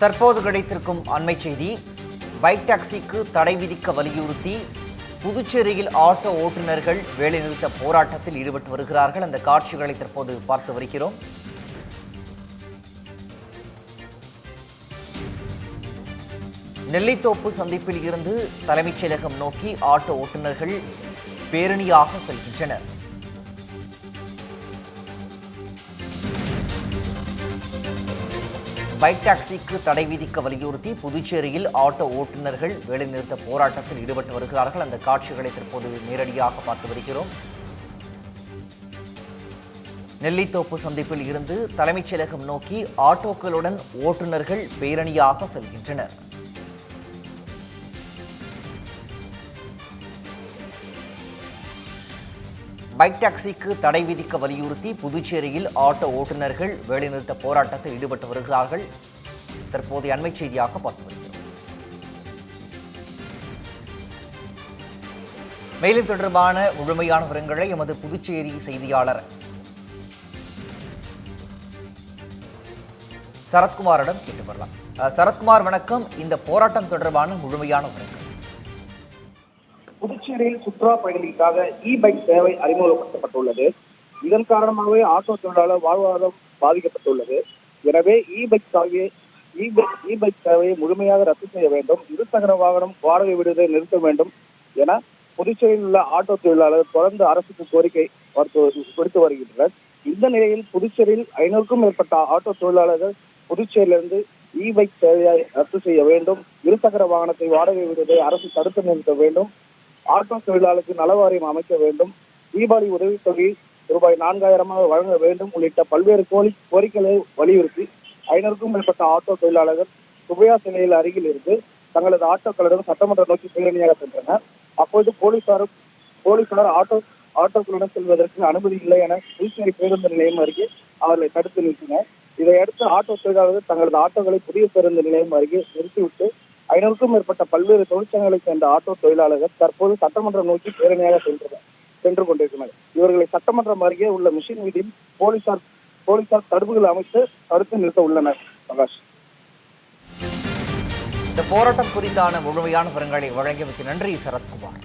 தற்போது கிடைத்திருக்கும் அண்மை செய்தி பைக் டாக்ஸிக்கு தடை விதிக்க வலியுறுத்தி புதுச்சேரியில் ஆட்டோ ஓட்டுநர்கள் வேலைநிறுத்த போராட்டத்தில் ஈடுபட்டு வருகிறார்கள். அந்த காட்சிகளை தற்போது பார்த்து வருகிறோம். நெல்லித்தோப்பு சந்திப்பில் இருந்து தலைமைச் செயலகம் நோக்கி ஆட்டோ ஓட்டுநர்கள் பேரணியாக செல்கின்றனர். பைக் டாக்ஸிக்கு தடை விதிக்க வலியுறுத்தி புதுச்சேரியில் ஆட்டோ ஓட்டுநர்கள் வேலைநிறுத்த போராட்டத்தில் ஈடுபட்டு வருகிறார்கள். அந்த காட்சிகளை தற்போது நேரடியாக பார்த்து வருகிறோம். நெல்லித்தோப்பு சந்திப்பில் இருந்து தலைமைச் செயலகம் நோக்கி ஆட்டோக்களுடன் ஓட்டுநர்கள் பேரணியாக செல்கின்றனர். பைக் டாக்ஸிக்கு தடை விதிக்க வலியுறுத்தி புதுச்சேரியில் ஆட்டோ ஓட்டுநர்கள் வேலைநிறுத்த போராட்டத்தில் ஈடுபட்டு வருகிறார்கள். தற்போதைய அண்மை செய்தியாக பார்த்து வருகிறோம் மேலும் தொடர்பான முழுமையான விவரங்களை எமது புதுச்சேரி செய்தியாளர் சரத்குமாரிடம் கேட்டு வரலாம் சரத்குமார் வணக்கம். இந்த போராட்டம் தொடர்பான முழுமையான விவரங்கள். புதுச்சேரியில் சுற்றுலா பயணிகளுக்காக இ பைக் சேவை அறிமுகப்படுத்தப்பட்டுள்ளது. இதன் காரணமாகவே ஆட்டோ தொழிலாளர் வாழ்வாதாரம் பாதிக்கப்பட்டுள்ளது. எனவே இ பைக் சேவையை இ பைக் இ பைக் சேவையை முழுமையாக ரத்து செய்ய வேண்டும். இருசக்கர வாகனம் வாடகை விடுவதை நிறுத்த வேண்டும் என புதுச்சேரியில் உள்ள ஆட்டோ தொழிலாளர் தொடர்ந்து அரசுக்கு கோரிக்கை கொடுத்து வருகின்றனர். இந்த நிலையில் புதுச்சேரியில் ஐநூறுக்கும் மேற்பட்ட ஆட்டோ தொழிலாளர்கள் புதுச்சேரியிலிருந்து இ பைக் சேவையை ரத்து செய்ய வேண்டும். இருசக்கர வாகனத்தை வாடகை விடுவதை அரசு தடுத்து நிறுத்த வேண்டும். ஆட்டோ தொழிலாளருக்கு நலவாரியம் அமைக்க வேண்டும். தீபாவளி உதவித்தொகை ரூபாய் நான்காயிரமாக வழங்க வேண்டும். உள்ளிட்ட பல்வேறு கோரி கோரிக்கைகளை வலியுறுத்தி ஐநூறுக்கும் மேற்பட்ட ஆட்டோ தொழிலாளர்கள் சுபையா சிலையில் அருகில் இருந்து தங்களது ஆட்டோக்களுடன் சட்டமன்ற நோக்கி பேரணியாக சென்றனர். அப்போது போலீசாரும் போலீசார் ஆட்டோ ஆட்டோக்களுடன் செல்வதற்கு அனுமதி இல்லை என புதுச்சேரி பேருந்து நிலையம் அருகே அவர்களை தடுத்து நிறுத்தினர். இதையடுத்து ஆட்டோ தொழிலாளர்கள் தங்களது ஆட்டோக்களை புதிய பேருந்து நிலையம் அருகே நிறுத்திவிட்டு ஐநூறுக்கும் மேற்பட்ட பல்வேறு தொழிற்சங்கங்களைச் சேர்ந்த ஆட்டோ தொழிலாளர்கள் தற்போது சட்டமன்றம் நோக்கி பேரணியாக சென்றனர் சென்று கொண்டிருக்கிறார் இவர்களை சட்டமன்றம் அருகே உள்ள மிஷின் வீதியில் போலீசார் போலீசார் தடுப்புகள் அமைத்து தடுத்து நிறுத்த உள்ளனர். பிரகாஷ். இந்த போராட்டம் குறித்தான முழுமையான விவரங்களை வழங்கியமைக்கு நன்றி சரத்குமார்.